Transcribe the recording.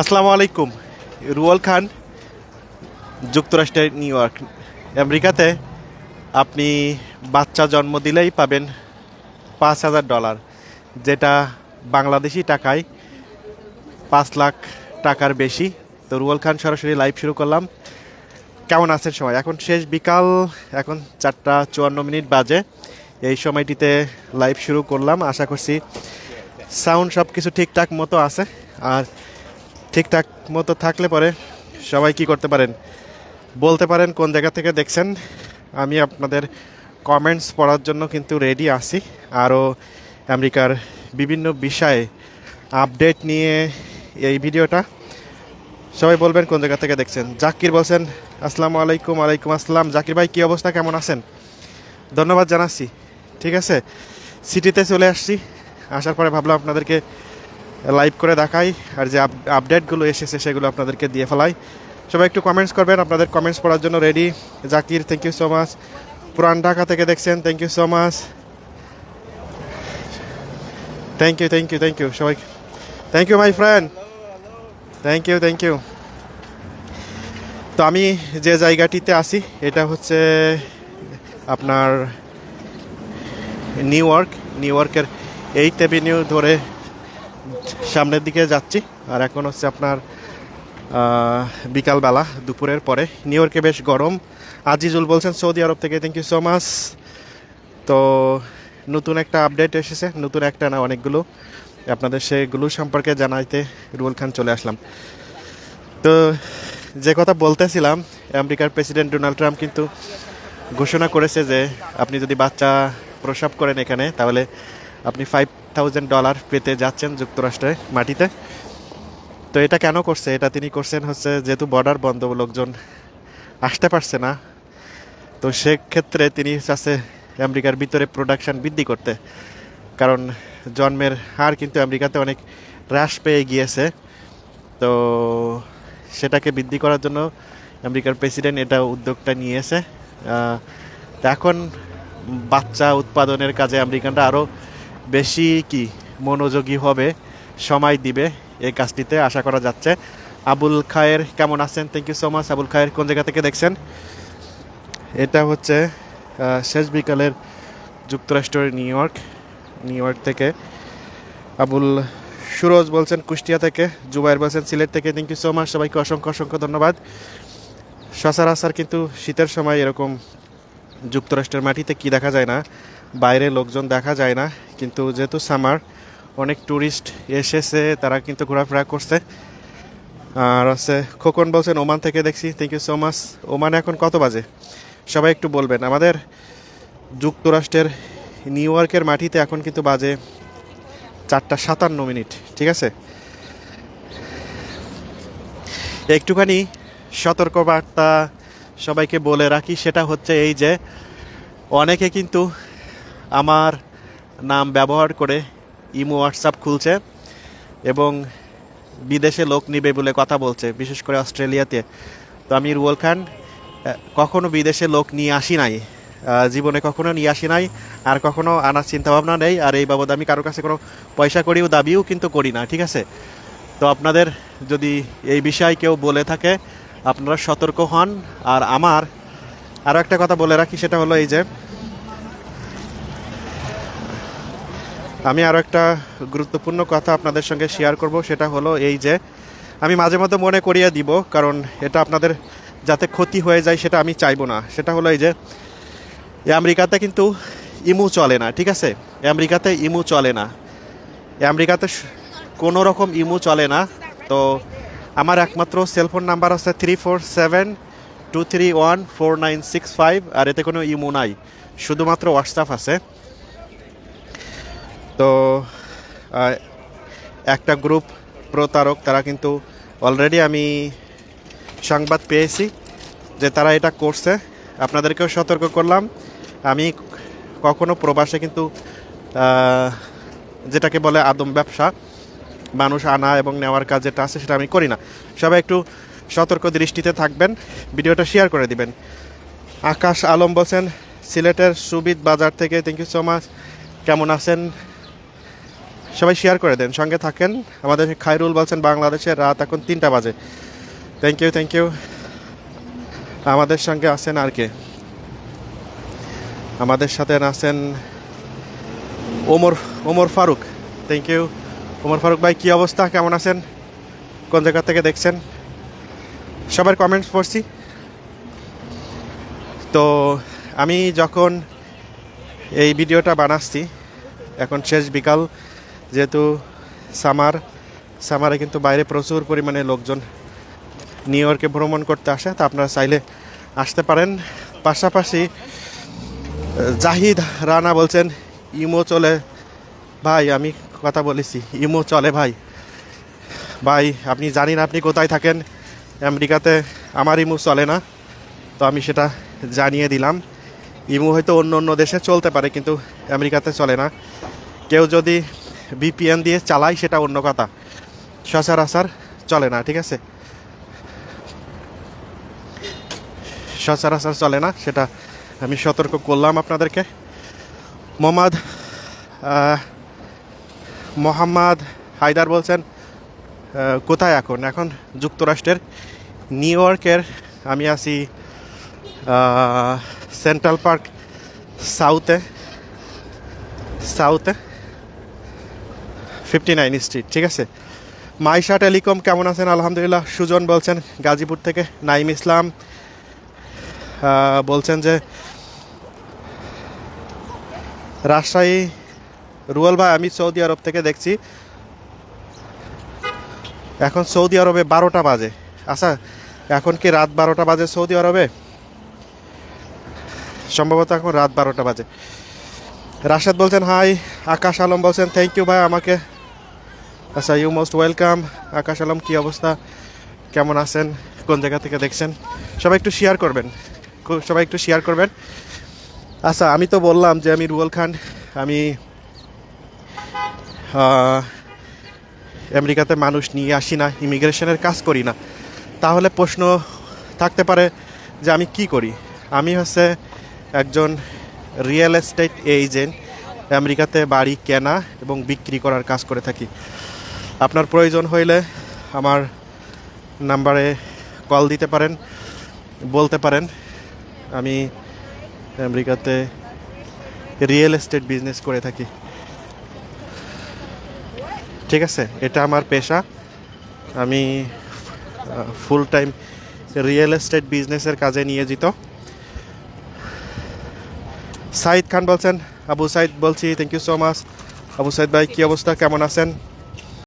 আসসালামু আলাইকুম। রুয়াল খান, যুক্তরাষ্ট্রের নিউ ইয়র্ক। আমেরিকাতে আপনি বাচ্চা জন্ম দিলেই পাবেন পাঁচ হাজার ডলার, যেটা বাংলাদেশি টাকায় পাঁচ লাখ টাকার বেশি। তো রুয়াল খান, সরাসরি লাইভ শুরু করলাম। কেমন আছেন সময় এখন শেষ বিকাল, এখন চারটা চুয়ান্ন মিনিট বাজে। এই সময়টিতে লাইভ শুরু করলাম। আশা করছি সাউন্ড সব কিছু ঠিকঠাক মতো আছে। আর ঠিকঠাক মতো থাকলে পরে সবাই কি করতে পারেন? বলতে পারেন কোন জায়গা থেকে দেখছেন। আমি আপনাদের কমেন্টস পড়ার জন্য কিন্তু রেডি আছি। আরও আমেরিকার বিভিন্ন বিষয়ে আপডেট নিয়ে এই ভিডিওটা। সবাই বলবেন কোন জায়গা থেকে দেখছেন। জাকির বলছেন, আসসালামু আলাইকুম আলাইকুম আসসালাম। জাকির ভাই, কী অবস্থা? কেমন আছেন? ধন্যবাদ জানাচ্ছি। ঠিক আছে? সিটিতে চলে আসছি। আসার পরে ভাবলাম আপনাদেরকে লাইভ করে দেখাই, আর যে আপ- আপডেটগুলো এসেছে সেগুলো আপনাদেরকে দিয়ে ফেলাই। সবাই একটু কমেন্টস করবেন, আপনাদের কমেন্টস পড়ার জন্য ready Zakir thank you so much Puran Dhaka থেকে দেখছেন thank you so much thank you thank you thank you সবাই। Thank you my friend thank you thank you তো আমি যে জায়গাটিতে আছি, এটা হচ্ছে আপনার নিউ ইয়র্ক নিউ ইয়র্কের এইট অ্যাভিনিউ ধরে সামনের দিকে যাচ্ছি। আর এখন হচ্ছে আপনার বিকালবেলা, দুপুরের পরে। নিউ ইয়র্কে বেশ গরম। আজিজুল বলছেন, সৌদি আরব থেকে থ্যাংক ইউ সো মাচ তো নতুন একটা আপডেট এসেছে, নতুন একটা না, অনেকগুলো। আপনাদের সেগুলো সম্পর্কে জানাইতে রুবেল খান চলে আসলাম। তো যে কথা বলতেছিলাম, আমেরিকার প্রেসিডেন্ট ডোনাল্ড ট্রাম্প কিন্তু ঘোষণা করেছে যে, আপনি যদি বাচ্চা প্রসব করেন এখানে, তাহলে আপনি ফাইভ থাউজেন্ড ডলার পেতে যাচ্ছেন যুক্তরাষ্ট্রে মাটিতে। তো এটা কেন করছে? এটা তিনি করছেন হচ্ছে যেহেতু বর্ডার বন্ধ, লোকজন আসতে পারছে না। তো সেক্ষেত্রে তিনি চাচ্ছে আমেরিকার ভিতরে প্রোডাকশন বৃদ্ধি করতে। কারণ জন্মের হার কিন্তু আমেরিকাতে অনেক হ্রাস পেয়ে গিয়েছে। তো সেটাকে বৃদ্ধি করার জন্য আমেরিকার প্রেসিডেন্ট এটা উদ্যোগটা নিয়েছে। এখন বাচ্চা উৎপাদনের কাজে আমেরিকানরা আরও বেশি কি মনোযোগী হবে, সময় দিবে এই কাজটিতে আশা করা যাচ্ছে। আবুল খায়ের কেমন আছেন? Thank you so much Abul Khayer কোন জায়গা থেকে দেখছেন? এটা হচ্ছে শেষ বিকালের যুক্তরাষ্ট্রের নিউ ইয়র্ক নিউ ইয়র্ক থেকে। আবুল সুরজ বলছেন, কুষ্টিয়া থেকে। জুবাইর বলছেন, সিলেট থেকে। থ্যাংক ইউ সো মাচ সবাইকে অসংখ্য অসংখ্য ধন্যবাদ। সচরাচর কিন্তু শীতের সময় এরকম যুক্তরাষ্ট্রের মাটিতে কি দেখা যায় না? বাইরে লোকজন দেখা যায় না। কিন্তু যেহেতু সামার অনেক ট্যুরিস্ট এসেছে, তারা কিন্তু ঘোরাফেরা করছে। আর হচ্ছে খোকন বলছেন, ওমান থেকে দেখছি thank you so much Oman এখন কত বাজে? সবাই একটু বলবেন। আমাদের যুক্তরাষ্ট্রের নিউ ইয়র্কের মাটিতে এখন কিন্তু বাজে চারটা সাতান্ন মিনিট, ঠিক আছে? একটুখানি সতর্কবার্তা সবাইকে বলে রাখি, সেটা হচ্ছে এই যে অনেকে কিন্তু আমার নাম ব্যবহার করে ইমো, হোয়াটসঅ্যাপ খুলছে এবং বিদেশে লোক নিবে বলে কথা বলছে, বিশেষ করে অস্ট্রেলিয়াতে। তো আমি রুয়েল খান কখনো বিদেশে লোক নিয়ে আসি নাই। জীবনে কখনো নিয়ে আসি নাই, আর কখনো আনার চিন্তাভাবনা নেই, আর এই বাবদ আমি কারও কাছে কোনো পয়সা করিও, দাবিও কিন্তু করি না, ঠিক আছে? তো আপনাদের যদি এই বিষয়ে কেউ বলে থাকে, আপনারা সতর্ক হন। আর আমার আরও একটা কথা বলে রাখি, সেটা হলো এই যে আমি আরও একটা গুরুত্বপূর্ণ কথা আপনাদের সঙ্গে শেয়ার করব, সেটা হলো এই যে আমি মাঝে মধ্যে মনে করিয়ে দিব, কারণ এটা আপনাদের যাতে ক্ষতি হয়ে যায় সেটা আমি চাইব না। সেটা হলো এই যে আমেরিকাতে কিন্তু ইমু চলে না, ঠিক আছে? আমেরিকাতে ইমু চলে না। আমেরিকাতে কোনো রকম ইমু চলে না। তো আমার একমাত্র সেলফোন নাম্বার আছে three four seven two three one four nine six five আর এতে কোনো ইমু নাই। শুধুমাত্র হোয়াটসঅ্যাপ আছে। তো একটা গ্রুপ প্রতারক, তারা কিন্তু অলরেডি আমি সংবাদ পেয়েছি যে তারা এটা করছে। আপনাদেরকেও সতর্ক করলাম। আমি কখনো প্রবাসে কিন্তু যেটাকে বলে আদম ব্যবসা, মানুষ আনা এবং নেওয়ার কাজ যেটা আছে সেটা আমি করি না। সবাই একটু সতর্ক দৃষ্টিতে থাকবেন, ভিডিওটা শেয়ার করে দিবেন। আকাশ আলম বলছেন, সিলেটের সুবিদ বাজার থেকে থ্যাংক ইউ সো মাচ কেমন আছেন? সবাই শেয়ার করে দেন, সঙ্গে থাকেন। আমাদের খায়রুল বলছেন বাংলাদেশের রাত এখন তিনটা বাজে। থ্যাংক ইউ থ্যাংক ইউ আমাদের সঙ্গে আছেন আর কে? আমাদের সাথে আছেন ওমর ওমর ফারুক। থ্যাংক ইউ ওমর ফারুক ভাই, কী অবস্থা? কেমন আছেন? কোন জায়গা থেকে দেখছেন? সবার কমেন্টস পড়ছি। তো আমি যখন এই ভিডিওটা বানাচ্ছি, এখন শেষ বিকাল। যেহেতু সামার, সামারে কিন্তু বাইরে প্রচুর পরিমাণে লোকজন নিউ ইয়র্কে ভ্রমণ করতে আসে, তা আপনারা চাইলে আসতে পারেন। পাশাপাশি জাহিদ রানা বলছেন, ইমো চলে ভাই, আমি কথা বলেছি, ইমো চলে ভাই। ভাই, আপনি জানি না আপনি কোথায় থাকেন, আমেরিকাতে আমার ইমো চলে না, তো আমি সেটা জানিয়ে দিলাম। ইমো হয়তো অন্য অন্য দেশে চলতে পারে, কিন্তু আমেরিকাতে চলে না। কেউ যদি বিপিএন দিয়ে চালাই সেটা অন্য কথা। সচরাচর চলে না, ঠিক আছে? সচরাচর চলে না, সেটা আমি সতর্ক করলাম আপনাদেরকে। মোহাম্মদ মোহাম্মদ হায়দার বলছেন কোথায় এখন? এখন যুক্তরাষ্ট্রের নিউ ইয়র্কের, আমি আছি সেন্ট্রাল পার্ক সাউথে সাউথে। ফিফটি নাইন স্ট্রিট ঠিক আছে? মাইশা টেলিকম, কেমন আছেন? আলহামদুলিল্লাহ, সুজন বলছেন, গাজীপুর থেকে নাইম ইসলাম বলছেন যে, রাজশাহী, রুয়াল ভাই, আমি সৌদি আরব থেকে দেখছি। এখন সৌদি আরবে বারোটা বাজে। আচ্ছা এখন কি রাত বারোটা বাজে সৌদি আরবে? সম্ভবত এখন রাত বারোটা বাজে। রাশেদ বলছেন, হাই। আকাশ আলম বলছেন থ্যাংক ইউ ভাই, আমাকে আচ্ছা you most welcome Akash Alam কী অবস্থা? কেমন আছেন? কোন জায়গা থেকে দেখছেন? সবাই একটু শেয়ার করবেন। সবাই একটু শেয়ার করবেন। আচ্ছা আমি তো বললাম যে আমি রুয়েল খান। আমি আমেরিকাতে মানুষ নিয়ে আসি না, ইমিগ্রেশনের কাজ করি না। তাহলে প্রশ্ন থাকতে পারে যে আমি কি করি? আমি হচ্ছে একজন রিয়েল এস্টেট এজেন্ট আমেরিকাতে বাড়ি কেনা এবং বিক্রি করার কাজ করে থাকি। আপনার প্রয়োজন হইলে আমার নাম্বারে কল দিতে পারেন, বলতে পারেন। আমি আমেরিকাতে রিয়েল এস্টেট বিজনেস করে থাকি। ঠিক আছে, এটা আমার পেশা। আমি ফুল টাইম রিয়েল এস্টেট বিজনেসের কাজে নিয়োজিত। সাইদ খান বলছেন, আবু সাইদ বলছি thank you so much Abu Saeed ভাই, কী অবস্থা? কেমন আছেন?